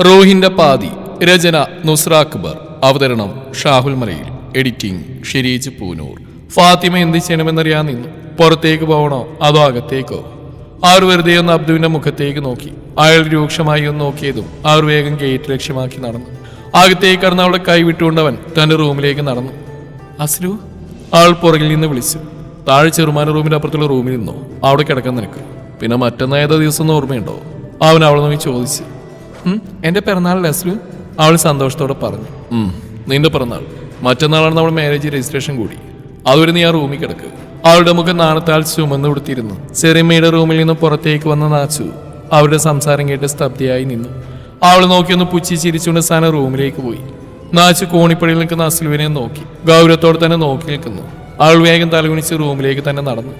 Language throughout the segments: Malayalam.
റോഹിന്റെ പാതി രചന നുസ്ര അക്ബർ അവതരണം ഷാഹുൽ മലയിൽ എഡിറ്റിംഗ് ഷെരീജ് പൂനൂർ. ഫാത്തിമ എന്ത് ചെയ്യണമെന്നറിയാൻ നിന്നു പുറത്തേക്ക് പോകണോ അതോ അകത്തേക്കോ? ആർ വെറുതെ ഒന്ന് അബ്ദുവിന്റെ മുഖത്തേക്ക് നോക്കി. അയാൾ രൂക്ഷമായി ഒന്ന് നോക്കിയതും അവർ വേഗം ഗേറ്റ് ലക്ഷ്യമാക്കി നടന്നു. അകത്തേക്ക് കടന്ന് അവളെ കൈവിട്ടുകൊണ്ടവൻ തന്റെ റൂമിലേക്ക് നടന്നു. അസ്ലു ആൾ പുറകിൽ നിന്ന് വിളിച്ചു. താഴെ ചെറുമാന റൂമിന്റെ അപ്പുറത്തുള്ള റൂമിൽ നിന്നോ? അവിടെ കിടക്കാൻ നിനക്ക്. പിന്നെ മറ്റന്നാ ഏതോ ദിവസം ഓർമ്മയുണ്ടോ? അവൻ അവളെ നോക്കി ചോദിച്ചു. "ഉം, എന്റെ പിറന്നാൾ ലസ്ലു അവൾ സന്തോഷത്തോടെ പറഞ്ഞു. "ഉം, നിന്റെ പിറന്നാൾ. മറ്റന്നാളാണ് നമ്മൾ മാരേജ് രജിസ്ട്രേഷൻ കൂടി. അതുവരെ നീ ആ റൂമിൽ കിടക്ക്. അവളുടെ മുഖം നാണത്താൽ ചുമന്ന് കൊടുത്തിരുന്നു സെറിമയുടെ റൂമിൽ നിന്ന് പുറത്തേക്ക് വന്ന നാച്ചു അവരുടെ സംസാരം കേട്ട് സ്തബ്ധയായി നിന്നു. അവൾ നോക്കിയൊന്ന് പുച്ചി ചിരിച്ചുകൊണ്ട് സാന റൂമിലേക്ക് പോയി. നാച്ചു കോണിപ്പടിയിൽ നിൽക്കുന്ന അസ്ലുവിനെ നോക്കി. ഗൗരവത്തോടെ തന്നെ നോക്കി നിൽക്കുന്നു. അവൾ വേഗം തലകുണിച്ച് റൂമിലേക്ക് തന്നെ നടന്നു.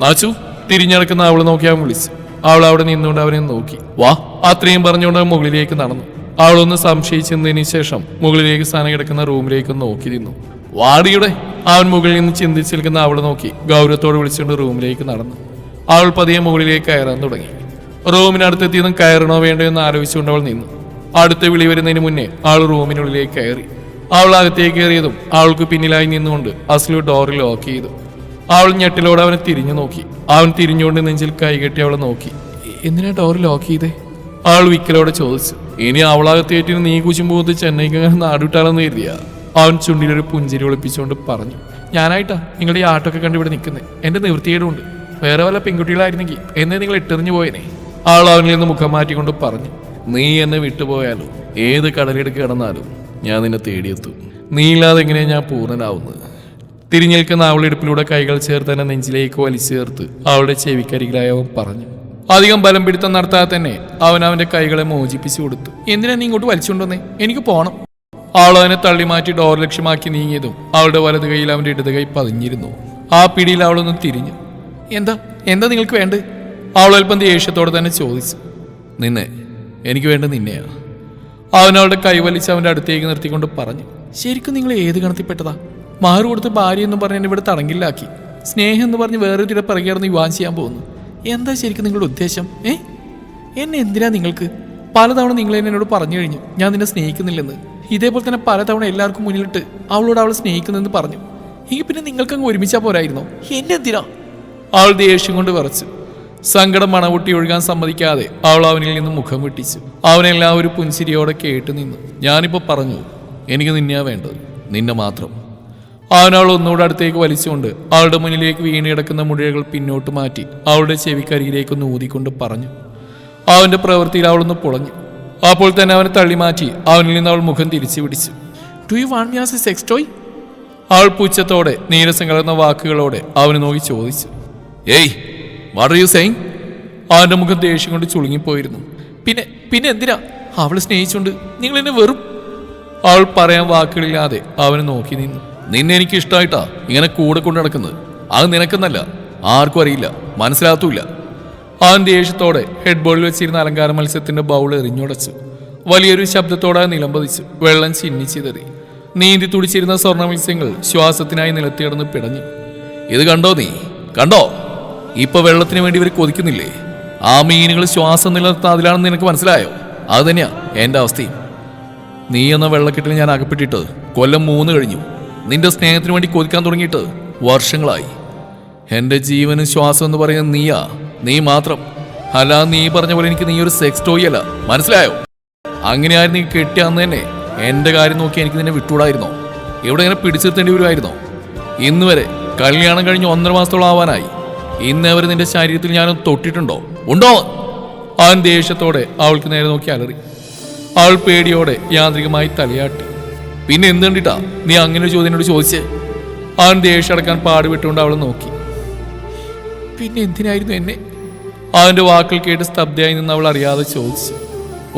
നാച്ചു തിരിഞ്ഞടക്കുന്ന അവൾ നോക്കി അവൻ വിളിച്ചു. അവൾ അവിടെ നിന്നുകൊണ്ട് അവനെ നോക്കി. വാ. അത്രയും പറഞ്ഞുകൊണ്ട് മുകളിലേക്ക് നടന്നു. അവളൊന്ന് സംശയിച്ചതിന് ശേഷം മുകളിലേക്ക് സ്ഥാനം കിടക്കുന്ന റൂമിലേക്ക് നോക്കി നിന്നു. വാടിയുടെ. അവൻ മുകളിൽ നിന്ന് ചിന്തിച്ചു നിൽക്കുന്ന അവളെ നോക്കി ഗൗരവത്തോട് വിളിച്ചുകൊണ്ട് റൂമിലേക്ക് നടന്നു. അവൾ പതിയെ മുകളിലേക്ക് കയറാൻ തുടങ്ങി. റൂമിനടുത്തെത്തിയതും കയറണോ വേണ്ടോ എന്ന് ആലോചിച്ചുകൊണ്ട് അവൾ നിന്നു. അടുത്ത വിളി വരുന്നതിന് മുന്നേ അവൾ റൂമിനുള്ളിലേക്ക് കയറി. അവൾ അകത്തേക്ക് കയറിയതും അവൾക്ക് പിന്നിലായി നിന്നുകൊണ്ട് അസ്ലു ഡോറിൽ ലോക്ക് ചെയ്തു. അവൾ ഞെട്ടിലോടെ അവനെ തിരിഞ്ഞു നോക്കി. അവൻ തിരിഞ്ഞുകൊണ്ട് നെഞ്ചിൽ കൈകെട്ടി അവളെ നോക്കി. എന്തിനാ ഡോർ ലോക്ക് ചെയ്തേ? അവൾ വിക്കലോടെ ചോദിച്ചു. ഇനി അവളകത്തേറ്റിന് നീ കുശുമ്പോത്ത് ചെന്നൈക്ക് അങ്ങനെ നാടുവിട്ടാലെന്ന് കരുതിയ? അവൻ ചുണ്ടിലൊരു പുഞ്ചിരി ഒളിപ്പിച്ചുകൊണ്ട് പറഞ്ഞു. ഞാനായിട്ടാ നിങ്ങളുടെ ഈ ആട്ടൊക്കെ കണ്ട് ഇവിടെ നിൽക്കുന്നത് എന്റെ നിവൃത്തികേടുണ്ട് വേറെ വല്ല പെൺകുട്ടികളായിരുന്നെങ്കിൽ എന്നെ നിങ്ങൾ ഇട്ടെറിഞ്ഞു പോയനെ. അവൾ അവനിൽ നിന്ന് മുഖം മാറ്റിക്കൊണ്ട് പറഞ്ഞു. നീ എന്നെ വിട്ടുപോയാലും? ഏത് കടലെടുക്ക് കിടന്നാലും ഞാൻ നിന്നെ തേടിയെത്തും. നീ ഇല്ലാതെ എങ്ങനെയാ ഞാൻ പൂർണനാവുന്നത്? തിരിഞ്ഞേൽക്കുന്ന അവളുടെ കൈകൾ ചേർത്ത് തന്നെ നെഞ്ചിലേക്ക് വലിച്ചു ചേർത്ത് അവളുടെ ചെവിക്കരികിലായി അവൻ പറഞ്ഞു അധികം ബലം പിടുത്തം നടത്താതെ തന്നെ അവൻ അവന്റെ കൈകളെ മോചിപ്പിച്ചു കൊടുത്തു. എന്തിനാ നീ ഇങ്ങോട്ട് വലിച്ചുകൊണ്ടുവന്നേ? എനിക്ക് പോണം. അവൾ അവനെ തള്ളി മാറ്റി ഡോർ ലക്ഷ്യമാക്കി നീങ്ങിയതും അവളുടെ വലത് കൈയിൽ അവന്റെ ഇടത് കൈ പതിഞ്ഞിരുന്നു. ആ പിടിയിൽ അവളൊന്ന് തിരിഞ്ഞു. എന്താ? എന്താ നിങ്ങൾക്ക് വേണ്ടത്? അവൾ അല്പം ദേഷ്യത്തോടെ തന്നെ ചോദിച്ചു. നിന്നെ. എനിക്ക് വേണ്ട നിന്നെയാ. അവൻ അവളുടെ കൈവലിച്ച് അവന്റെ അടുത്തേക്ക് നിർത്തിക്കൊണ്ട് പറഞ്ഞു. ശരിക്കും നിങ്ങൾ ഏത് ഗണത്തിൽപ്പെട്ടതാ? മാറു കൊടുത്ത് ഭാര്യ എന്ന് പറഞ്ഞ് എന്നെ ഇവിടെ തടങ്കിലാക്കി. സ്നേഹം എന്ന് പറഞ്ഞ് വേറെ തിരെ പിറകെ യുവാൻ വിവാഹം ചെയ്യാൻ പോകുന്നു എന്താ ശരിക്കും നിങ്ങളുടെ ഉദ്ദേശം? ഏ? എന്നെ എന്തിനാ നിങ്ങൾക്ക്? പലതവണ നിങ്ങൾ എന്നെ എന്നോട് പറഞ്ഞു കഴിഞ്ഞു ഞാൻ നിന്നെ സ്നേഹിക്കുന്നില്ലെന്ന്. ഇതേപോലെ തന്നെ പലതവണ എല്ലാവർക്കും മുന്നിലിട്ട് അവളോട് അവളെ സ്നേഹിക്കുന്നെന്ന് പറഞ്ഞു. എങ്കിൽ പിന്നെ നിങ്ങൾക്കങ്ങ് ഒരുമിച്ചാ പോരായിരുന്നോ? എന്നെ എന്തിനാ? അവൾ ദേഷ്യം കൊണ്ട് വിറച്ചു. സങ്കടം മണവൊട്ടി ഒഴുകാൻ സമ്മതിക്കാതെ അവൾ അവനിൽ നിന്ന് മുഖം വെട്ടിച്ചു. അവനെല്ലാം ഒരു പുൻസിരിയോടെ കേട്ടു നിന്നു. ഞാനിപ്പോ പറഞ്ഞു എനിക്ക് നിന്നെയാ വേണ്ടത്. നിന്നെ മാത്രം. അവൻ അവൾ ഒന്നുകൂടെ അടുത്തേക്ക് വലിച്ചുകൊണ്ട് അവളുടെ മുന്നിലേക്ക് വീണിടക്കുന്ന മുടികൾ പിന്നോട്ട് മാറ്റി അവളുടെ ചെവിക്കരികിലേക്ക് ഊതിക്കൊണ്ട് പറഞ്ഞു. അവന്റെ പ്രവൃത്തിയിൽ അവളൊന്ന് പുളഞ്ഞു. അപ്പോൾ തന്നെ അവനെ തള്ളി മാറ്റി അവനിൽ നിന്ന് അവൾ മുഖം തിരിച്ചു പിടിച്ചു. Do you want me as a sex toy അവൾ പുച്ഛത്തോടെ നീരസം കലർന്ന വാക്കുകളോടെ അവന് നോക്കി ചോദിച്ചു. ഏയ് വാട്ട് ആർ യു സെയിങ് അവന്റെ മുഖം ദേഷ്യം കൊണ്ട് ചുളുങ്ങിപ്പോയിരുന്നു. പിന്നെ പിന്നെ എന്തിനാ? അവൾ സ്നേഹിച്ചുകൊണ്ട് നിങ്ങൾ എന്നെ വെറും അവൾ പറയാൻ വാക്കുകളില്ലാതെ അവനെ നോക്കി നിന്നു. നിന്നെ എനിക്ക് ഇഷ്ടമായിട്ടാ ഇങ്ങനെ കൂടെ കൊണ്ട് നടക്കുന്നത്. അത് നിനക്കെന്നല്ല. ആർക്കും അറിയില്ല. മനസ്സിലാത്തൂല്ല അവൻ ദേഷ്യത്തോടെ ഹെഡ് ബോളിൽ വെച്ചിരുന്ന അലങ്കാര മത്സ്യത്തിന്റെ ബൗൾ എറിഞ്ഞുടച്ചു. വലിയൊരു ശബ്ദത്തോടെ നിലംപതിച്ചു വെള്ളം ചിന്നിച്ചിതറി നീന്തി തുടിച്ചിരുന്ന സ്വർണ മത്സ്യങ്ങൾ ശ്വാസത്തിനായി നിലത്തി കിടന്ന് പിടഞ്ഞു. ഇത് കണ്ടോ നീ? കണ്ടോ? ഇപ്പൊ വെള്ളത്തിന് വേണ്ടി ഇവർ കൊതിക്കുന്നില്ലേ? ആ മീനുകൾ ശ്വാസം നിലനിർത്താൻ അതിലാണെന്ന് നിനക്ക് മനസ്സിലായോ? അത് തന്നെയാ എന്റെ അവസ്ഥയും. നീ എന്ന വെള്ളക്കെട്ടിൽ ഞാൻ അകപ്പെട്ടിട്ട് കൊല്ലം മൂന്ന് കഴിഞ്ഞു. നിന്റെ സ്നേഹത്തിന് വേണ്ടി കൊതിക്കാൻ തുടങ്ങിയിട്ട് വർഷങ്ങളായി. എന്റെ ജീവനും ശ്വാസം എന്ന് പറയുന്ന നീയാ. നീ മാത്രം. അല്ല നീ പറഞ്ഞ പോലെ എനിക്ക് നീ ഒരു സെക്സ് ടോയ് അല്ല. മനസ്സിലായോ? അങ്ങനെയായിരുന്നു നീ കെട്ടിയ അന്ന് തന്നെ എന്റെ കാര്യം നോക്കി എനിക്ക് നിന്നെ വിട്ടൂടായിരുന്നോ? ഇവിടെ ഇങ്ങനെ പിടിച്ചിരുത്തേണ്ടി വരുമായിരുന്നോ ഇന്ന് വരെ കല്യാണം കഴിഞ്ഞ് ഒന്നര മാസത്തോളം ആവാനായി. ഇന്ന് അവർ നിന്റെ ശരീരത്തിൽ ഞാനൊന്ന് തൊട്ടിട്ടുണ്ടോ? ഉണ്ടോ? അവൻ ദേഷ്യത്തോടെ അവൾക്ക് നേരെ നോക്കി അലറി. അവൾ പേടിയോടെ യാന്ത്രികമായി തലയാട്ടി. പിന്നെ എന്ത് കണ്ടിട്ടാ നീ അങ്ങനെ ഒരു ചോദ്യം എന്നോട് ചോദിച്ചേ? അവൻ ദേഷ്യം അടക്കാൻ പാടുപെട്ടുകൊണ്ട് അവളെ നോക്കി. പിന്നെ എന്തിനായിരുന്നു എന്നെ? അവന്റെ വാക്കുകൾ കേട്ട് സ്തബ്ധയായി നിന്ന് അവൾ അറിയാതെ ചോദിച്ചു.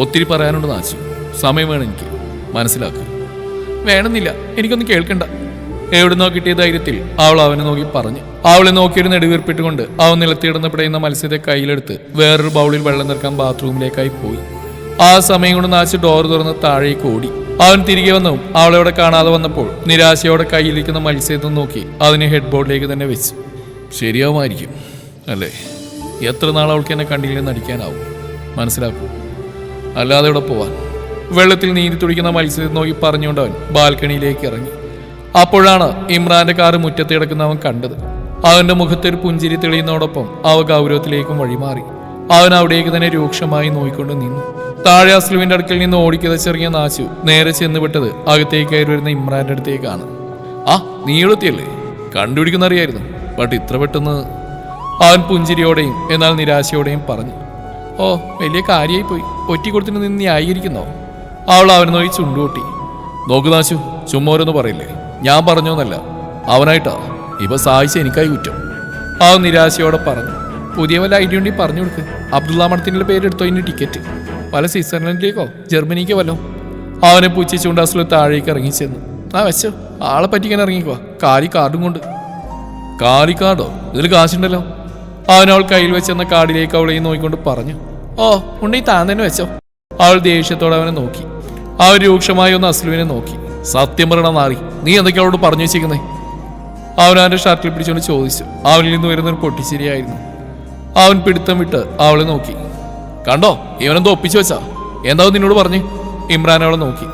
ഒത്തിരി പറയാനുണ്ട് നാച്ചു. സമയം വേണം എനിക്ക്. മനസ്സിലാക്കുക വേണമെന്നില്ല. എനിക്കൊന്നും കേൾക്കണ്ട. എവിടുന്നോ കിട്ടിയ ധൈര്യത്തിൽ അവൾ അവനെ നോക്കി പറഞ്ഞു. അവളെ നോക്കിയൊരു നെടുവീർപ്പിട്ടുകൊണ്ട് അവൻ നിലത്തിയിടുന്ന പിടയുന്ന മത്സ്യത്തെ കയ്യിലെടുത്ത് വേറൊരു ബൗളിൽ വെള്ളം നിറക്കാൻ ബാത്റൂമിലേക്കായി പോയി. ആ സമയം കൊണ്ട് നാച്ച് ഡോർ തുറന്ന് താഴേക്ക് ഓടി. അവൻ തിരികെ വന്നു. അവളവിടെ കാണാതെ വന്നപ്പോൾ നിരാശയോടെ കയ്യിലിരിക്കുന്ന മത്സ്യത്തിൽ നോക്കി അതിനെ ഹെഡ് ബോർഡിലേക്ക് തന്നെ വെച്ചു. ശരിയാവുമായിരിക്കും അല്ലേ? എത്ര നാൾ അവൾക്ക് എന്നെ കണ്ടില്ലെന്ന് അടിക്കാനാവും മനസ്സിലാക്കൂ. അല്ലാതെ ഇവിടെ പോവാൻ? വെള്ളത്തിൽ നീന്തി തുടിക്കുന്ന മത്സ്യത്തിൽ നോക്കി പറഞ്ഞുകൊണ്ട് അവൻ ബാൽക്കണിയിലേക്ക് ഇറങ്ങി. അപ്പോഴാണ് ഇമ്രാന്റെ കാറ് മുറ്റത്ത് കിടക്കുന്ന അവൻ കണ്ടത്. അവന്റെ മുഖത്തൊരു പുഞ്ചിരി തെളിയുന്നതോടൊപ്പം അവ ഗൗരവത്തിലേക്കും വഴിമാറി. അവൻ അവിടേക്ക് തന്നെ രൂക്ഷമായി നോയിക്കൊണ്ട് നിന്നു. താഴെ അസ്ലുവിന്റെ അടുക്കൽ നിന്ന് ഓടിക്കതച്ചിറങ്ങിയ നാശു നേരെ ചെന്ന് വിട്ടത് അകത്തേക്ക് കയറി വരുന്ന ഇമ്രാന്റെ അടുത്തേക്കാണ്. ആ നീ എളുത്തിയല്ലേ കണ്ടുപിടിക്കുന്ന അറിയായിരുന്നു ബട്ട് ഇത്ര പെട്ടെന്ന് അവൻ പുഞ്ചിരിയോടെയും എന്നാൽ നിരാശയോടെയും പറഞ്ഞു. ഓ വലിയ കാര്യമായി പോയി ഒറ്റി കൊടുത്തിന് നിന്ന് ന്യായീകരിക്കുന്നോ? അവൾ അവനെ നോയി ചുണ്ടുകൂട്ടി. നോക്ക് നാശു ചുമ്മാ ഓരോന്ന് പറയില്ലേ? ഞാൻ പറഞ്ഞോന്നല്ല. അവനായിട്ടാ? ഇപ്പൊ സഹായിച്ച എനിക്കായി കുറ്റം. അവൻ നിരാശയോടെ പറഞ്ഞു. പുതിയ വല്ല ഐഡിയ ഉണ്ടെങ്കിൽ പറഞ്ഞു കൊടുക്ക്. അബ്ദുള്ള മഠത്തിന്റെ പേരെടുത്തോ ഇനി ടിക്കറ്റ് വല്ല സ്വിറ്റ്സർലൻഡിലേക്കോ? ജർമ്മനിക്കോ വല്ലോ? അവനെ പൂച്ചിച്ചുകൊണ്ട് അസുല താഴേക്ക് ഇറങ്ങി ചെന്നു. ആ വെച്ചോ. ആളെ പറ്റിക്കാൻ ഇറങ്ങിക്കോ. കാലി കാർഡും കൊണ്ട്. കാലി കാർഡോ? ഇതിൽ കാശുണ്ടല്ലോ. അവൻ അവൾ കയ്യിൽ വെച്ചെന്ന കാർഡിലേക്ക് അവളെ നോക്കിക്കൊണ്ട് പറഞ്ഞു. ഓ ഉണ്ടെങ്കിൽ താൻ തന്നെ വെച്ചോ. അവൾ ദേഷ്യത്തോടെ അവനെ നോക്കി. അവൻ രൂക്ഷമായി ഒന്ന് അസ്ലുവിനെ നോക്കി. സത്യം പറയണം നാറി? നീ എന്തൊക്കെ അവളോട് പറഞ്ഞു വെച്ചിരിക്കുന്നേ? അവൻ അവന്റെ ഷർട്ടിൽ പിടിച്ചുകൊണ്ട് ചോദിച്ചു. അവനിൽ നിന്ന് വരുന്നൊരു പൊട്ടിച്ചിരിയായിരുന്നു അവൻ പിടുത്തം വിട്ട് അവളെ നോക്കി. കണ്ടോ? ഇവനെന്തോ ഒപ്പിച്ചു വെച്ചാ. എന്താവും നിന്നോട് പറഞ്ഞു? ഇമ്രാൻ അവളെ നോക്കി.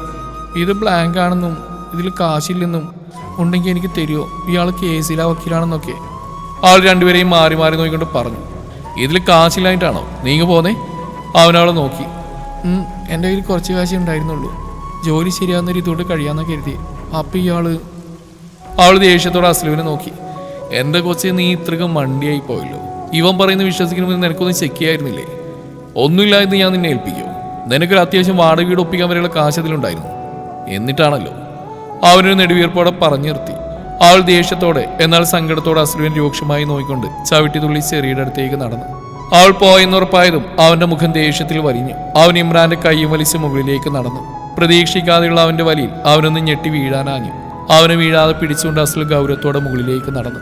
ഇത് ബ്ലാങ്ക് ആണെന്നും ഇതിൽ കാശില്ലെന്നും ഉണ്ടെങ്കിൽ എനിക്ക് തരുമോ ഇയാൾ കേസിലാ വക്കീലാണെന്നൊക്കെ. അവൾ രണ്ടുപേരെയും മാറി മാറി നോക്കിക്കൊണ്ട് പറഞ്ഞു. ഇതിൽ കാശില്ലായിട്ടാണോ നീങ്ങ പോന്നേ. അവനവളെ നോക്കി. "ഉം, എന്റെ കയ്യിൽ കുറച്ച് കാശേ ഉണ്ടായിരുന്നുള്ളൂ. ജോലി ശരിയാവുന്ന ഇതുകൊണ്ട് കഴിയാമെന്നൊക്കെ കരുതി. അപ്പം ഇയാൾ അവൾ ദേഷ്യത്തോടെ അസ്ലുവിനെ നോക്കി. എന്റെ കൊച്ചെ നീ ഇത്രയും മണ്ടിയായി പോയല്ലോ. ഇവൻ പറയുന്ന വിശ്വസിക്കണമെന്ന് നിനക്കൊന്നും ചെക്ക് ചെയ്യായിരുന്നില്ലേ ഒന്നുമില്ല എന്ന് ഞാൻ നിന്നെ ഏൽപ്പിക്കും. നിനക്കൊരു അത്യാവശ്യം വാടക വീട് ഒപ്പിക്കാൻ വരെയുള്ള കാശതിലുണ്ടായിരുന്നു. എന്നിട്ടാണല്ലോ അവനൊരു നെടുവീർപ്പോടെ പറഞ്ഞു നിർത്തി. അവൾ ദേഷ്യത്തോടെ എന്നാൽ സങ്കടത്തോടെ അശ്രുവിൻ രൂക്ഷമായി നോക്കിക്കൊണ്ട് ചവിട്ടി തുള്ളി ചെറിയുടെ അടുത്തേക്ക് നടന്നു. അവൾ പോയെന്നുറപ്പായതും അവന്റെ മുഖം ദേഷ്യത്തിൽ വരിഞ്ഞു അവൻ ഇമ്രാന്റെ കൈയും വലിച്ച് മുകളിലേക്ക് നടന്നു. പ്രതീക്ഷിക്കാതെയുള്ള അവന്റെ വലിയിൽ അവനൊന്ന് ഞെട്ടി വീഴാനാഞ്ഞു. അവനെ വീഴാതെ പിടിച്ചുകൊണ്ട് അസുൽ ഗൗരവത്തോടെ മുകളിലേക്ക് നടന്നു.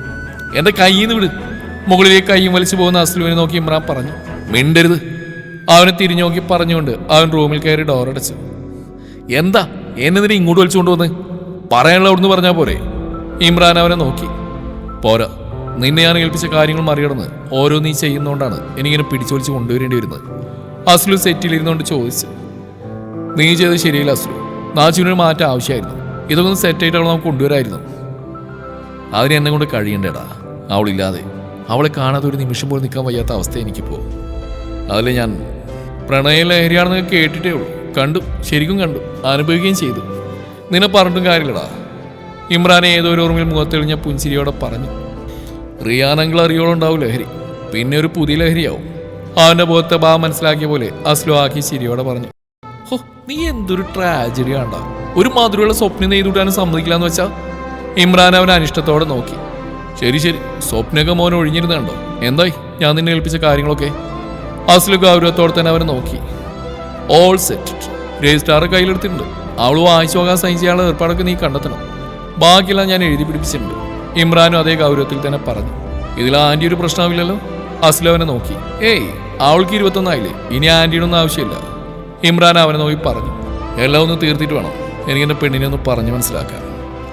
എന്റെ കയ്യിൽ വിട്. മുകളിലേക്ക് കൈയും വലിച്ചു പോകുന്ന അസ്ലുവിനെ നോക്കി ഇമ്രാൻ പറഞ്ഞു മിണ്ടരുത്. അവനെ തിരിഞ്ഞു നോക്കി പറഞ്ഞുകൊണ്ട് അവൻ റൂമിൽ കയറി ഡോറടച്ചു എന്താ? എന്നെ ഇങ്ങോട്ട് വലിച്ചുകൊണ്ട് വന്ന്? പറയാനുള്ള അവിടുന്ന് പറഞ്ഞാൽ പോരെ? ഇമ്രാൻ അവനെ നോക്കി. പോരാ. നിന്നെ ഞാൻ ഏൽപ്പിച്ച കാര്യങ്ങൾ മറികടന്ന് ഓരോ നീ ചെയ്യുന്നതുകൊണ്ടാണ് എനിക്കിങ്ങനെ പിടിച്ചു വലിച്ച് കൊണ്ടുവരേണ്ടി വരുന്നത്. അസ്ലു സെറ്റിലിരുന്നുകൊണ്ട് ചോദിച്ചു. നീ ചെയ്തത് ശരിയില്ല അസ്ലു. നാച്ചുവിനൊരു മാറ്റം ആവശ്യമായിരുന്നു. ഇതൊന്നും ഒന്ന് സെറ്റായിട്ട് അവൾ നമുക്ക് കൊണ്ടുവരായിരുന്നു? അതിന് എന്നെ കൊണ്ട് കഴിയണ്ടേടാ. അവളില്ലാതെ. അവളെ കാണാതെ ഒരു നിമിഷം പോലും നിൽക്കാൻ വയ്യാത്ത അവസ്ഥ എനിക്കിപ്പോ. അതിൽ ഞാൻ പ്രണയ ലഹരിയാണെന്ന് കേട്ടിട്ടേ ഉള്ളൂ. കണ്ടു ശരിക്കും കണ്ടു അനുഭവിക്കുകയും ചെയ്തു. നിന്നെ പറഞ്ഞിട്ടും കാര്യമില്ലടാ. ഇമ്രാനെ ഏതോ ഒരു ഓർമ്മയിൽ മുഖത്തെളിഞ്ഞ പുഞ്ചിരിയോടെ പറഞ്ഞു. റിയാനെങ്കിൽ അറിയോളം ഉണ്ടാവും ലഹരി. പിന്നെ ഒരു പുതിയ ലഹരിയാവും. അവന്റെ മുഖത്തെ ഭാവം മനസ്സിലാക്കിയ പോലെ അസ്ലോ ആക്കി ചിരിയോടെ പറഞ്ഞു. ഹോ നീ എന്തൊരു ട്രാജഡി ആണ്ടാ. ഒരു മാതൃകയുള്ള സ്വപ്നം നെയ്തുവിടാനും സമ്മതിക്കില്ലാന്ന് വെച്ചാൽ ഇമ്രാൻ അവൻ അനിഷ്ടത്തോടെ നോക്കി. ശരി ശരി. സ്വപ്നക മോൻ ഒഴിഞ്ഞിരുന്നുണ്ടോ? എന്തായി? ഞാൻ നിന്നെ ഏൽപ്പിച്ച കാര്യങ്ങളൊക്കെ? അസ്ലു ഗൗരവത്തോടെ തന്നെ അവനെ നോക്കി. ഓൾ സെറ്റ് രജിസ്ട്രാർ കയ്യിലെടുത്തിട്ടുണ്ട്. അവൾ വായിച്ചു പോകാൻ സൈൻ ചെയ്യാനുള്ള ഏർപ്പാടൊക്കെ നീ കണ്ടെത്തണം. ബാക്കിയെല്ലാം ഞാൻ എഴുതി പിടിപ്പിച്ചിട്ടുണ്ട്. ഇമ്രാനും അതേ ഗൗരവത്തിൽ തന്നെ പറഞ്ഞു. ഇതിൽ ആന്റി ഒരു പ്രശ്നമാവില്ലല്ലോ അസ്ലു അവനെ നോക്കി. ഏയ് അവൾക്ക് ഇരുപത്തൊന്നായില്ലേ? ഇനി ആന്റിയുടെ ആവശ്യമില്ല. ഇമ്രാൻ അവനെ നോക്കി പറഞ്ഞു. എല്ലാം ഒന്ന് തീർത്തിട്ട് വേണം. എനിക്ക് എന്റെ പെണ്ണിനെ ഒന്ന് പറഞ്ഞു മനസ്സിലാക്കാൻ.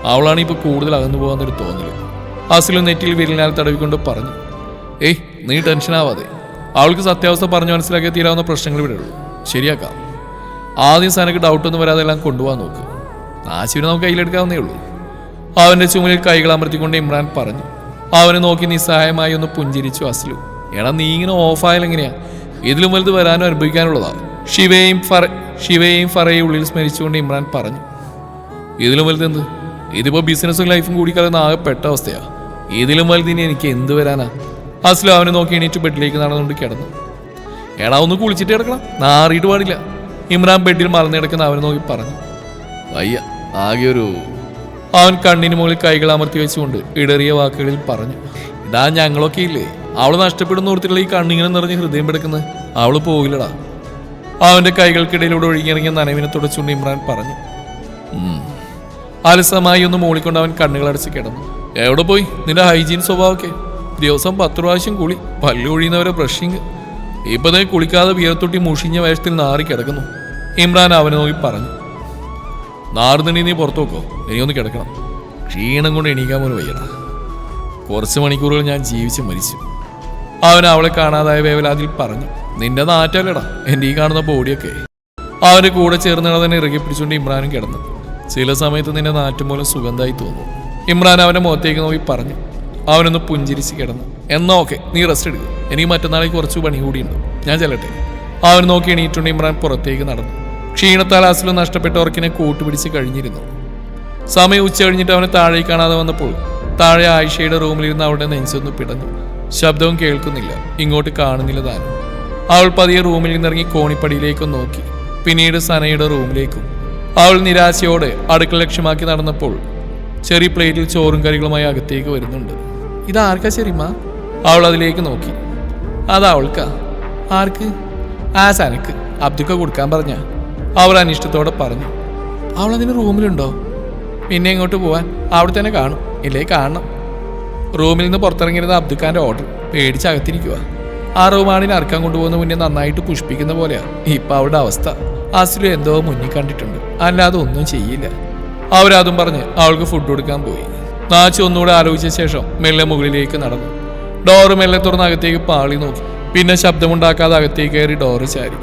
അവളാണ് ഇപ്പോൾ കൂടുതൽ അകന്നു പോകാന്നൊരു തോന്നൽ. അസ്ലു നെറ്റിയിൽ വിരലിനാൽ തടവിക്കൊണ്ട് പറഞ്ഞു ഏയ് നീ ടെൻഷനാവാതെ അവൾക്ക് സത്യാവസ്ഥ പറഞ്ഞു മനസ്സിലാക്കിയ തീരാവുന്ന പ്രശ്നങ്ങൾ ഇവിടെ ഉള്ളൂ ശരിയാക്കാം. ആദ്യം സനക്ക് ഡൗട്ടൊന്നും വരാതെ എല്ലാം കൊണ്ടുപോകാൻ നോക്ക്. നാശിവിനെ നമുക്ക് കയ്യിലെടുക്കാവുന്നേ ഉള്ളൂ. അവന്റെ ചുമലിൽ കൈകൾ അമർത്തിക്കൊണ്ട് ഇമ്രാൻ പറഞ്ഞു അവനെ നോക്കി നിസ്സഹായമായി ഒന്ന് പുഞ്ചിരിച്ചു അസ്ലു. എടാ നീ ഇങ്ങനെ ഓഫായാലും എങ്ങനെയാ? ഇതിലും വലുത് വരാനും അനുഭവിക്കാനുള്ളതാ. ശിവയും ഫറ ശിവയും ഫറയും ഉള്ളിൽ സ്മരിച്ചുകൊണ്ട് ഇമ്രാൻ പറഞ്ഞു ഇതിലും വലുത് എന്ത് ഇതിപ്പോ ബിസിനസ്സും ലൈഫും കൂടി കലർന്ന ആകെ പെട്ട അവസ്ഥയാ. ഇതിലും വലുതിന് എനിക്ക് എന്ത് വരാനാ? അസ്ലു അവനെ നോക്കി എണീറ്റ് ബെഡിലേക്ക് നടന്നുകൊണ്ട് കിടന്നു. എടാ ഒന്ന് കുളിച്ചിട്ട് കിടക്കണം. നാറിയിട്ട് പാടില്ല. ഇമ്രാൻ ബെഡിൽ മറന്നു കിടക്കുന്ന അവനെ നോക്കി പറഞ്ഞു. വയ്യ ആകെ ഒരു അവൻ കണ്ണിന് മുകളിൽ കൈകൾ അമർത്തി വെച്ചുകൊണ്ട് ഇടറിയ വാക്കുകളിൽ പറഞ്ഞു. ഇടാ ഞങ്ങളൊക്കെ ഇല്ലേ? അവൾ നഷ്ടപ്പെടുന്ന ഓർത്തിട്ടുള്ള ഈ കണ്ണിങ്ങനെ നിറഞ്ഞ് ഹൃദയം പെടുക്കുന്നത് അവൾ പോകില്ലടാ. അവന്റെ കൈകൾക്കിടയിലൂടെ ഒഴുകിയിറങ്ങിയ നനവിനെ തുടച്ചുകൊണ്ട് ഇമ്രാൻ പറഞ്ഞു. അലസമായി ഒന്ന് മൂളിക്കൊണ്ട് അവൻ കണ്ണുകളടച്ച് കിടന്നു. എവിടെ പോയി? നിന്റെ ഹൈജീൻ സ്വഭാവമൊക്കെ. ദിവസം പത്ത് പ്രാവശ്യം കുളി. പല്ല് ഒഴിയുന്നവരെ ബ്രഷിങ്. ഇപ്പതേ കുളിക്കാതെ വീരത്തൊട്ടി മുഷിഞ്ഞ വേഷത്തിൽ നാറി കിടക്കുന്നു. ഇമ്രാൻ അവനെ നോക്കി പറഞ്ഞു. നാറുന്നുണ്ടെങ്കിൽ നീ പുറത്തു വെക്കോ എനിക്കൊന്ന് കിടക്കണം. ക്ഷീണം കൊണ്ട് എണീക്കാൻ പോലും വയ്യടാ. കുറച്ച് മണിക്കൂറുകൾ ഞാൻ ജീവിച്ച് മരിച്ചു. അവൻ അവളെ കാണാതായ വേവലാതിൽ പറഞ്ഞു നിന്റെ നാറ്റല്ലടാ. എന്റെ ഈ കാണുന്ന ബോഡിയൊക്കെ. അവന്റെ കൂടെ ചേർന്ന് തന്നെ ഇറങ്ങി പിടിച്ചുകൊണ്ട് ഇമ്രാനും കിടന്നു. ചില സമയത്ത് നിന്റെ നാറ്റും മൂലം സുഗന്ധമായി തോന്നും. ഇമ്രാൻ അവന്റെ മുഖത്തേക്ക് നോക്കി പറഞ്ഞു. അവനൊന്ന് പുഞ്ചിരിച്ച് കിടന്നു. എന്നാ ഓക്കെ നീ റെസ്റ്റ് എടുക്കുക എനിക്ക് മറ്റന്നാളേക്ക് കുറച്ച് പണി കൂടിയുണ്ട്. ഞാൻ ചെല്ലട്ടെ. അവൻ നോക്കി എണീറ്റുണ്ട് ഇമ്രാൻ പുറത്തേക്ക് നടന്നു. ക്ഷീണത്താൽ അസലും നഷ്ടപ്പെട്ട ഉറക്കിനെ കൂട്ടുപിടിച്ച് കഴിഞ്ഞിരുന്നു. സമയം ഉച്ച കഴിഞ്ഞിട്ട് അവനെ താഴേക്ക് കാണാതെ വന്നപ്പോൾ താഴെ ആയിഷയുടെ റൂമിലിരുന്ന് അവളുടെ നെഞ്ചൊന്ന് പിടഞ്ഞു. ശബ്ദവും കേൾക്കുന്നില്ല. ഇങ്ങോട്ട് കാണുന്നില്ല താനും. അവൾ പതിയെ റൂമിൽ നിന്നിറങ്ങി കോണിപ്പടിയിലേക്കും നോക്കി. പിന്നീട് സനയുടെ റൂമിലേക്കും. അവൾ നിരാശയോടെ അടുക്കള ലക്ഷ്യമാക്കി നടന്നപ്പോൾ ചെറിയ പ്ലേറ്റിൽ ചോറും കറികളുമായി അകത്തേക്ക് വരുന്നുണ്ട്. ഇതാർക്കാ ശരിമ്മ അവൾ അതിലേക്ക് നോക്കി. അതാ അവൾക്കാ. ആർക്ക്? ആ സനക്ക്. അബ്ദുക്ക കൊടുക്കാൻ പറഞ്ഞ. അവൾ അനിഷ്ടത്തോടെ പറഞ്ഞു. അവൾ അതിന് റൂമിലുണ്ടോ? പിന്നെ ഇങ്ങോട്ട് പോവാൻ? അവിടെ തന്നെ കാണും. ഇല്ലേ കാണണം. റൂമിൽ നിന്ന് പുറത്തിറങ്ങിയിരുന്ന അബ്ദുഖാന്റെ ഓർഡർ പേടിച്ച് അകത്തിരിക്കുക ആ റൂമാണിനെ അറക്കാൻ കൊണ്ടുപോകുന്ന മുന്നേ നന്നായിട്ട് പുഷ്പിക്കുന്ന പോലെയാണ് ഇപ്പൊ അവളുടെ അവസ്ഥ. അസുലു എന്തോ മുന്നിൽ കണ്ടിട്ടുണ്ട്. അല്ലാതെ ഒന്നും ചെയ്യില്ല. അവരതും പറഞ്ഞ് അവൾക്ക് ഫുഡ് കൊടുക്കാൻ പോയി. നാച്ചു ഒന്നുകൂടെ ആലോചിച്ച ശേഷം മെല്ലെ മുകളിലേക്ക് നടന്നു. ഡോറ് മെല്ലെ തുറന്ന് അകത്തേക്ക് പാളി നോക്കി. പിന്നെ ശബ്ദമുണ്ടാക്കാതെ അകത്തേക്ക് കയറി ഡോറ് ചാരി.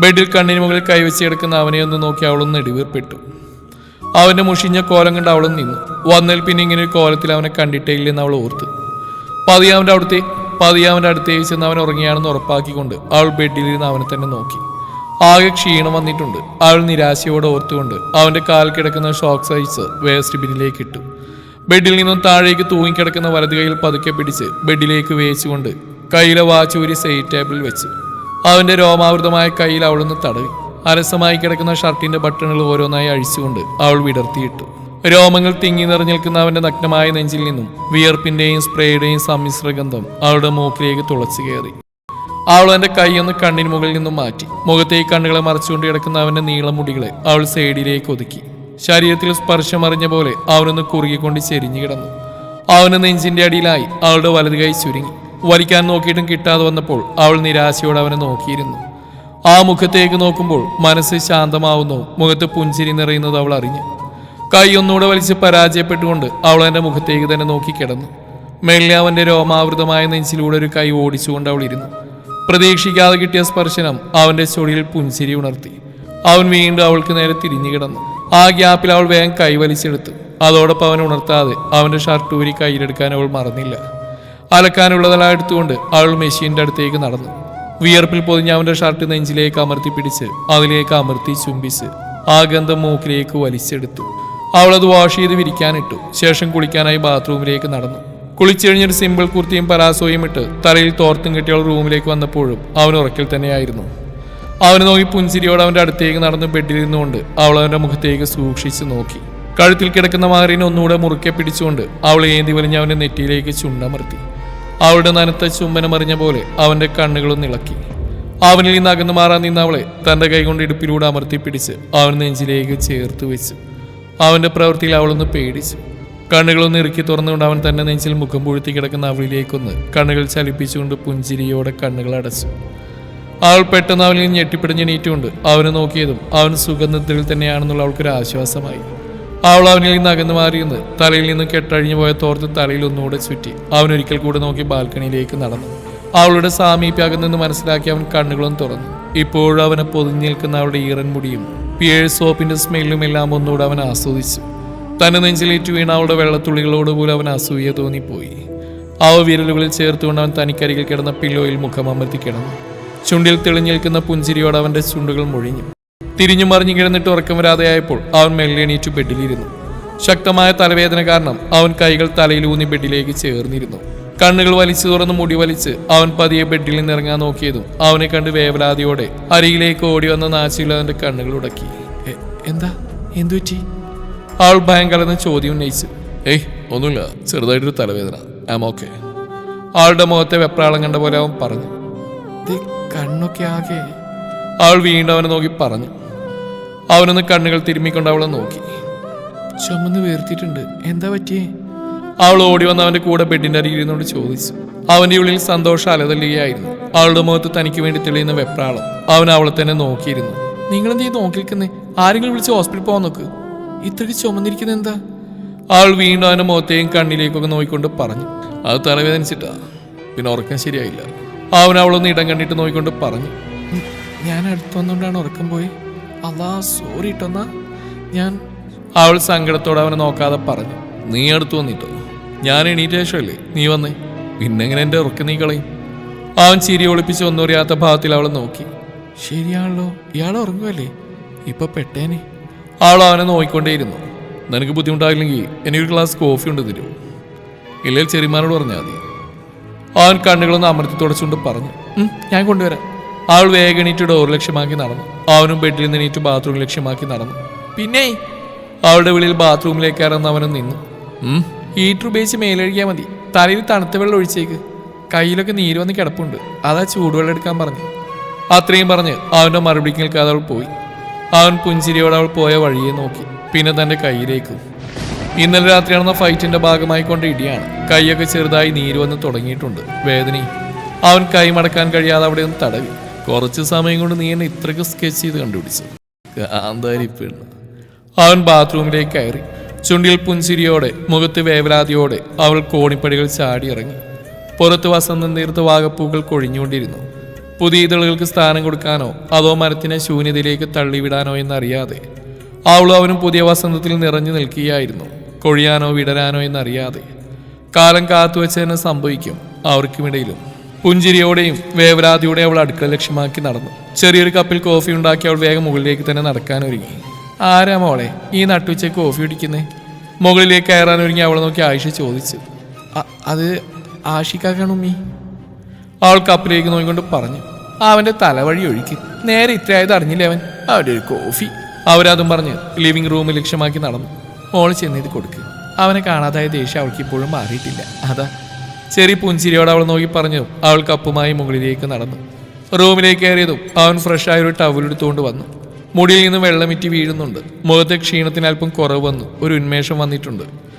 ബെഡിൽ കണ്ണിന് മുകളിൽ കൈവച്ച് കിടക്കുന്ന അവനെ ഒന്ന് നോക്കി അവളൊന്ന് ഇടിവീർപ്പെട്ടു. അവന്റെ മുഷിഞ്ഞ കോലം കണ്ട് അവളും നിന്നു. വന്നതിൽ പിന്നെ ഇങ്ങനെ ഒരു കോലത്തിൽ അവനെ കണ്ടിട്ടേ ഇല്ലെന്ന് അവൾ ഓർത്തു. പതിയാവന്റെ അടുത്തേ പതിയെ അവന്റെ അടുത്തേക്ക് ചെന്ന് അവൻ ഉറങ്ങിയാണെന്ന് ഉറപ്പാക്കിക്കൊണ്ട് അവൾ ബെഡിലിരുന്ന് അവനെ തന്നെ നോക്കി. ആകെ ക്ഷീണം വന്നിട്ടുണ്ട്. അവൾ നിരാശയോടെ ഓർത്തുകൊണ്ട് അവന്റെ കാൽ കിടക്കുന്ന ഷോക്ക് സൈസ് വേസ്റ്റ് ബിന്നിലേക്ക് ഇട്ടു. ബെഡിൽ നിന്നും താഴേക്ക് തൂങ്ങിക്കിടക്കുന്ന വലതു കൈയിൽ പതുക്കെ പിടിച്ച് ബെഡിലേക്ക് വേച്ചുകൊണ്ട് കയ്യിലെ വാച്ച് ഒരു സൈഡ് ടേബിളിൽ വെച്ച്. അവന്റെ രോമാവൃതമായ കയ്യിൽ അവളൊന്ന് തടവി. അലസമായി കിടക്കുന്ന ഷർട്ടിന്റെ ബട്ടണുകൾ ഓരോന്നായി അഴിച്ചുകൊണ്ട് അവൾ വിടർത്തിയിട്ടു. രോമങ്ങൾ തിങ്ങി നിറഞ്ഞു നിൽക്കുന്ന അവന്റെ നഗ്നമായ നെഞ്ചിൽ നിന്നും വിയർപ്പിന്റെയും സ്പ്രേയുടെയും സമ്മിശ്ര ഗന്ധം അവളുടെ മൂക്കിലേക്ക് തുളച്ചു കയറി. അവൾ അവന്റെ കൈയൊന്ന് കണ്ണിന് മുകളിൽ നിന്നും മാറ്റി. മുഖത്തേക്ക് കണ്ണുകളെ മറച്ചുകൊണ്ട് കിടക്കുന്ന അവന്റെ നീളമുടികളെ അവൾ സൈഡിലേക്ക് ഒതുക്കി. ശരീരത്തിൽ സ്പർശമറിഞ്ഞ പോലെ അവനൊന്ന് കുറുകിക്കൊണ്ട് ചെരിഞ്ഞു കിടന്നു. അവന് നെഞ്ചിന്റെ അടിയിലായി അവളുടെ വലത് കൈ ചുരുങ്ങി. വലിക്കാൻ നോക്കിയിട്ടും കിട്ടാതെ വന്നപ്പോൾ അവൾ നിരാശയോടെ അവനെ നോക്കിയിരുന്നു. ആ മുഖത്തേക്ക് നോക്കുമ്പോൾ മനസ്സ് ശാന്തമാവുന്നു മുഖത്ത് പുഞ്ചിരി നിറയുന്നത് അവൾ അറിഞ്ഞു. കൈ ഒന്നുകൂടെ വലിച്ച് പരാജയപ്പെട്ടുകൊണ്ട് അവൾ എന്റെ മുഖത്തേക്ക് തന്നെ നോക്കി കിടന്നു. മെല്ലെ അവന്റെ രോമാവൃതമായ നെഞ്ചിലൂടെ ഒരു കൈ ഓടിച്ചുകൊണ്ട് അവൾ ഇരുന്നു. പ്രതീക്ഷിക്കാതെ കിട്ടിയ സ്പർശനം അവന്റെ ചൊടിയിൽ പുഞ്ചിരി ഉണർത്തി. അവൻ വീണ്ടും അവൾക്ക് നേരെ തിരിഞ്ഞു കിടന്നു. ആ ഗ്യാപ്പിൽ അവൾ വേഗം കൈവലിച്ചെടുത്തു അതോടൊപ്പം അവൻ ഉണർത്താതെ അവന്റെ ഷർട്ട് ഊരി കയ്യിലെടുക്കാൻ അവൾ മറന്നില്ല. അലക്കാനുള്ളതെല്ലാം എടുത്തുകൊണ്ട് അവൾ മെഷീന്റെ അടുത്തേക്ക് നടന്നു. വിയർപ്പിൽ പൊതിഞ്ഞ അവന്റെ ഷർട്ട് നെഞ്ചിലേക്ക് അമർത്തി പിടിച്ച് അതിലേക്ക് അമർത്തി ചുംബിച്ച് ആ ഗന്ധം മൂക്കിലേക്ക് വലിച്ചെടുത്തു. അവളത് വാഷ് ചെയ്ത് വിരിക്കാനിട്ടു. ശേഷം കുളിക്കാനായി ബാത്റൂമിലേക്ക് നടന്നു. കുളിച്ചെഴിഞ്ഞൊരു സിമ്പിൾ കുർത്തിയും പരാസോയും ഇട്ട് തലയിൽ തോർത്തും കെട്ടിയവൾ റൂമിലേക്ക് വന്നപ്പോഴും അവൻ ഉറക്കിൽ തന്നെയായിരുന്നു. അവനെ നോക്കി പുഞ്ചിരിയോട് അവന്റെ അടുത്തേക്ക് നടന്ന് ബെഡിലിരുന്നുകൊണ്ട് അവൾ അവന്റെ മുഖത്തേക്ക് സൂക്ഷിച്ച് നോക്കി. കഴുത്തിൽ കിടക്കുന്ന മാറിനെ ഒന്നുകൂടെ മുറുക്കെ പിടിച്ചുകൊണ്ട് അവൾ ഏന്തി വലിഞ്ഞ് അവന്റെ നെറ്റിയിലേക്ക് ചുണ്ടമർത്തി. അവളുടെ നനത്ത ചുംബനമറിഞ്ഞ പോലെ അവന്റെ കണ്ണുകളും ഇളക്കി. അവനിൽ നിന്ന് അകന്നു മാറാൻ നിന്ന അവളെ തന്റെ കൈകൊണ്ട് ഇടുപ്പിലൂടെ അമർത്തി പിടിച്ച് അവൻ നെഞ്ചിലേക്ക് ചേർത്ത് വെച്ചു അവന്റെ പ്രവൃത്തിയിൽ അവളൊന്ന് പേടിച്ചു. കണ്ണുകളൊന്ന് ഇറുക്കി തുറന്നുകൊണ്ട് അവൻ തന്നെ നെഞ്ചിൽ മുഖം പൂഴ്ത്തി കിടക്കുന്ന അവളിലേക്കൊന്ന് കണ്ണുകൾ ചലിപ്പിച്ചുകൊണ്ട് പുഞ്ചിരിയോടെ കണ്ണുകൾ അടച്ചു. അവൾ പെട്ടെന്ന് അവനിൽ നിന്ന് ഞെട്ടിപ്പിടിഞ്ഞ് നീറ്റുകൊണ്ട് അവനെ നോക്കിയതും അവൻ സുഗന്ധത്തിൽ തന്നെയാണെന്നുള്ള അവൾക്കൊരു ആശ്വാസമായി. അവൾ അവനിൽ നിന്ന് അകന്നു മാറിയെന്ന് തലയിൽ നിന്ന് കെട്ടഴിഞ്ഞു പോയ തോർത്ത് തലയിൽ ഒന്നുകൂടെ ചുറ്റി അവൻ ഒരിക്കൽ കൂടെ നോക്കി ബാൽക്കണിയിലേക്ക് നടന്നു. അവളുടെ സാമീപ്യാകുന്നെന്ന് മനസ്സിലാക്കി അവൻ കണ്ണുകളും തുറന്നു. ഇപ്പോഴും അവനെ പൊതിഞ്ഞു നിൽക്കുന്ന അവളുടെ ഈറൻ മുടിയും പിയേഴ് സോപ്പിന്റെ സ്മെല്ലും എല്ലാം ഒന്നുകൂടെ അവൻ ആസ്വദിച്ചു. തന്നെ നെഞ്ചിലേറ്റ് വീണ അവളുടെ വെള്ളത്തുള്ളികളോട് പോലും അവൻ അസൂയ തോന്നിപ്പോയി. ആ വിരലുകളിൽ ചേർത്തുകൊണ്ട് അവൻ തനിക്കരികിൽ കിടന്ന പില്ലോയിൽ മുഖം അമർത്തി കിടന്നു. ചുണ്ടിൽ തെളിഞ്ഞു പുഞ്ചിരിയോട് അവന്റെ ചുണ്ടുകൾ മുഴിഞ്ഞു. തിരിഞ്ഞു മറിഞ്ഞു കിടന്നിട്ട് ഉറക്കം വരാതെയായപ്പോൾ അവൻ മെല്ലെ എണീറ്റു ബെഡിലിരുന്നു. ശക്തമായ തലവേദന കാരണം അവൻ കൈകൾ തലയിൽ ഊന്നി ബെഡിലേക്ക് ചേർന്നിരുന്നു. കണ്ണുകൾ വലിച്ചു തുറന്ന് മുടി വലിച്ച് അവൻ പതിയെ ബെഡിൽ നിന്ന് ഇറങ്ങാൻ നോക്കിയതും അവനെ കണ്ട് വേവലാതിയോടെ അരിയിലേക്ക് ഓടി വന്ന നാച്ചിൽ അവന്റെ കണ്ണുകൾ ഉടക്കി. എന്താ എന്തു? പറ്റി അവൾ ഭയങ്കര ചോദ്യം ഉന്നയിച്ചു. ഏയ് ഒന്നുമില്ല. ചെറുതായിട്ടൊരു തലവേദന. ആം ഓക്കെ ആളുടെ മുഖത്തെ വെപ്രാളം കണ്ട പോലെ അവൻ പറഞ്ഞു. "ദേ, കണ്ണൊക്കെ ആകെ. അവൾ വീണ്ടും അവനെ നോക്കി പറഞ്ഞു. അവനൊന്ന് കണ്ണുകൾ തിരുമ്മിക്കൊണ്ട് അവളെ നോക്കി. ചുമന്ന് വേർത്തിട്ടുണ്ട് എന്താ പറ്റിയേ? അവൾ ഓടി വന്ന് അവന്റെ കൂടെ ബെഡിന്റെ അരികിൽ ഇരുന്നുകൊണ്ട് ചോദിച്ചു. അവന്റെ ഉള്ളിൽ സന്തോഷം അലതല്ലുകയായിരുന്നു അവളുടെ മുഖത്ത് തനിക്ക് വേണ്ടി തെളിയുന്ന വെപ്രാളം. അവൻ അവളെ തന്നെ നോക്കിയിരുന്നു. നിങ്ങൾ നോക്കിയിരിക്കുന്നേ? ആരെങ്കിലും വിളിച്ച് ഹോസ്പിറ്റലിൽ പോകാൻ നോക്ക്. ഇത്രയ്ക്ക് ചുമന്നിരിക്കുന്നത് എന്താ? ആൾ വീണ്ടും അവന്റെ മുഖത്തെയും കണ്ണിലേക്കൊക്കെ നോക്കിക്കൊണ്ട് പറഞ്ഞു. അത് തലവേദനിച്ചിട്ടാ. പിന്നെ ഉറക്കം ശരിയായില്ല. അവൻ അവളൊന്ന് ഇടം കണ്ടിട്ട് നോക്കിക്കൊണ്ട് പറഞ്ഞു. ഞാൻ അടുത്ത് വന്നുകൊണ്ടാണ് ഉറക്കം പോയി. അതാ സോറി ഇട്ടെന്നാ. ഞാൻ അവൾ സങ്കടത്തോടെ അവനെ നോക്കാതെ പറഞ്ഞു. നീ അടുത്ത് വന്നിട്ടോ? ഞാൻ എണീറ്റ ശേഷമല്ലേ നീ വന്നേ? പിന്നെങ്ങനെ എന്റെ ഉറക്കം നീ കളയും? അവൻ ചിരി ഒളിപ്പിച്ച് ഒന്നും അറിയാത്ത ഭാവത്തിൽ അവൾ നോക്കി. ശരിയാണല്ലോ. ഇയാൾ ഉറങ്ങുമല്ലേ ഇപ്പൊ പെട്ടേനെ. അവൾ അവനെ നോക്കിക്കൊണ്ടേയിരുന്നു. നിനക്ക് ബുദ്ധിമുട്ടായില്ലെങ്കിൽ എനിക്കൊരു ഗ്ലാസ് കോഫി ഉണ്ട് തരൂ ഇല്ലെങ്കിൽ ചെറിമാനോട് പറഞ്ഞാൽ മതി. അവൻ കണ്ണുകളൊന്ന് അമർത്തി തുടച്ചുകൊണ്ട് പറഞ്ഞു ഞാൻ കൊണ്ടുവരാം. അവൾ വേഗം എണീറ്റ് ഡോർ ലക്ഷ്യമാക്കി നടന്നു. അവനും ബെഡിൽ നിന്ന് എണീറ്റ് ബാത്റൂം ലക്ഷ്യമാക്കി നടന്നു. പിന്നെ? അവളുടെ വിളിയിൽ ബാത്റൂമിലേക്ക് ഇറന്ന് അവനും നിന്നു. ഹീറ്റർ ഉപയോഗിച്ച് മേലൊഴിക്കാൻ മതി. തലയിൽ തണുത്ത വെള്ളം ഒഴിച്ചേക്ക്. കയ്യിലൊക്കെ നീര് വന്ന് കിടപ്പുണ്ട്. അതാ ചൂടുവെള്ളം എടുക്കാൻ പറഞ്ഞു. അത്രയും പറഞ്ഞ് അവന്റെ മറുപടിക്ക് നിൽക്കാതെ അവൾ പോയി. അവൻ പുഞ്ചിരിയോടെ അവൾ പോയ വഴിയെ നോക്കി. പിന്നെ തന്റെ കയ്യിലേക്ക്. ഇന്നലെ രാത്രി നടന്ന ഫൈറ്റിന്റെ ഭാഗമായി കൊണ്ട് ഇടിയാണ്. കൈയൊക്കെ ചെറുതായി നീര് വന്ന് തുടങ്ങിയിട്ടുണ്ട്. വേദനയും. അവൻ കൈ മടക്കാൻ കഴിയാതെ അവിടെ നിന്ന് തടവി. കുറച്ച് സമയം കൊണ്ട് നീ എന്നെ ഇത്രയ്ക്ക് സ്കെച്ച് ചെയ്ത് കണ്ടുപിടിച്ചു. കാന്താരി പെണ്ണ്. അവൻ ബാത്റൂമിലേക്ക് കയറി. ചുണ്ടിൽ പുഞ്ചിരിയോടെ മുഖത്ത് വേവലാതിയോടെ അവൾ കോണിപ്പടികൾ ചാടിയിറങ്ങി. പുറത്ത് വസന്തം തീർത്ത വാഗപ്പൂക്കൾ കൊഴിഞ്ഞുകൊണ്ടിരുന്നു. പുതിയ ഇതളുകൾക്ക് സ്ഥാനം കൊടുക്കാനോ അതോ മരത്തിനെ ശൂന്യതയിലേക്ക് തള്ളിവിടാനോ എന്നറിയാതെ. അവളും അവനും പുതിയ വസന്തത്തിൽ നിറഞ്ഞു നിൽക്കുകയായിരുന്നു കൊഴിയാനോ വിടരാനോ എന്നറിയാതെ. കാലം കാത്തുവെച്ച് തന്നെ സംഭവിക്കും അവർക്കുമിടയിലും. പുഞ്ചിരിയോടെയും വേവരാതിയോടെ അവൾ അടുക്കള ലക്ഷ്യമാക്കി നടന്നു. ചെറിയൊരു കപ്പിൽ കോഫി ഉണ്ടാക്കി അവൾ വേഗം മുകളിലേക്ക് തന്നെ നടക്കാൻ ഒരുങ്ങി. ആരാ മോളെ ഈ നട്ടുച്ച കോഫി കുടിക്കുന്നേ? മുകളിലേക്ക് കയറാൻ ഒരുങ്ങി അവളെ നോക്കി ആയിഷ ചോദിച്ചു. അത് ആഷിക്കാക്കാണ് ഉമ്മി? അവൾ കപ്പിലേക്ക് നോക്കിക്കൊണ്ട് പറഞ്ഞു. അവന്റെ തലവഴി ഒഴുക്കി. നേരെ ഇത്രയായത് അറിഞ്ഞില്ല അവൻ? അവിടെ ഒരു കോഫി. അവരതും പറഞ്ഞ് ലിവിംഗ് റൂം ലക്ഷ്യമാക്കി നടന്നു. മോൾ ചെന്നിത് കൊടുക്ക്. അവനെ കാണാതായ ദേഷ്യം അവൾക്ക് ഇപ്പോഴും മാറിയിട്ടില്ല. അതാ. ചെറിയ പുഞ്ചിരിയോട് അവൾ നോക്കി പറഞ്ഞു അവൾ കപ്പുമായി മുകളിലേക്ക് നടന്നു. റൂമിലേക്ക് കയറിയതും അവൻ ഫ്രഷായ ഒരു ടവൽ എടുത്തുകൊണ്ട് വന്നു. മുടിയിൽ നിന്ന് വെള്ളമിറ്റി വീഴുന്നുണ്ട്. മുഖത്തെ ക്ഷീണത്തിന് അല്പം കുറവ് വന്നു. ഒരു ഉന്മേഷം വന്നിട്ടുണ്ട്.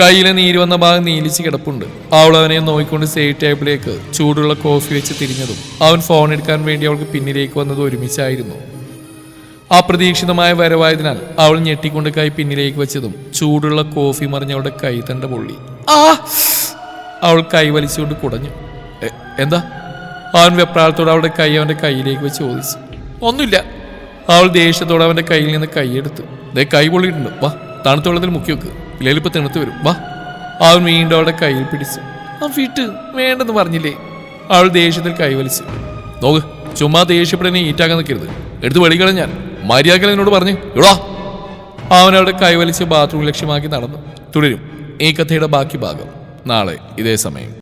കയ്യിലെ നീര് വന്ന ഭാഗം നീലിച്ച് കിടപ്പുണ്ട്. അവൾ അവനെ നോക്കിക്കൊണ്ട് സേവ് ടേബിളിലേക്ക് ചൂടുള്ള കോഫി വെച്ച് തിരിഞ്ഞതും അവൻ ഫോൺ എടുക്കാൻ വേണ്ടി അവൾക്ക് പിന്നിലേക്ക് വന്നത് ഒരുമിച്ചായിരുന്നു. അപ്രതീക്ഷിതമായ വരവായതിനാൽ അവൾ ഞെട്ടിക്കൊണ്ട് കൈ പിന്നിലേക്ക് വെച്ചതും ചൂടുള്ള കോഫി മറിഞ്ഞ അവളുടെ കൈ തണ്ട പൊള്ളി. ആ! അവൾ കൈ വലിച്ചുകൊണ്ട് കുടഞ്ഞു. എന്താ? അവൻ വെപ്രാളത്തോടെ അവളുടെ കൈ അവന്റെ കയ്യിലേക്ക് വെച്ച് ചോദിച്ചു. ഒന്നുമില്ല. അവൾ ദേഷ്യത്തോടെ അവന്റെ കയ്യിൽ നിന്ന് കൈയെടുത്തു ദേ കൈ പൊള്ളിയിട്ടുണ്ട്. വാ തണുത്ത വെള്ളത്തിൽ മുക്കി വെക്ക്. ഇല്ലെങ്കിൽ വരും. വാ. അവൻ വീണ്ടും അവളുടെ കയ്യിൽ പിടിച്ചു ആ വിട്ട് വേണ്ടെന്ന് പറഞ്ഞില്ലേ? അവൾ ദേഷ്യത്തിൽ കൈവലിച്ചു നോക്ക് ചുമ്മാ ദേഷ്യപ്പെടനെ ഈറ്റാക്കാൻ നിൽക്കരുത്. എടുത്ത് വെളികളെ ഞാൻ. മര്യാദകൾ എന്നോട് പറഞ്ഞു? ഇവിടാ അവൻ കൈവലിച്ച് ബാത്റൂം ലക്ഷ്യമാക്കി നടന്നു. തുടരും ഈ കഥയുടെ ബാക്കി ഭാഗം നാളെ ഇതേ സമയം.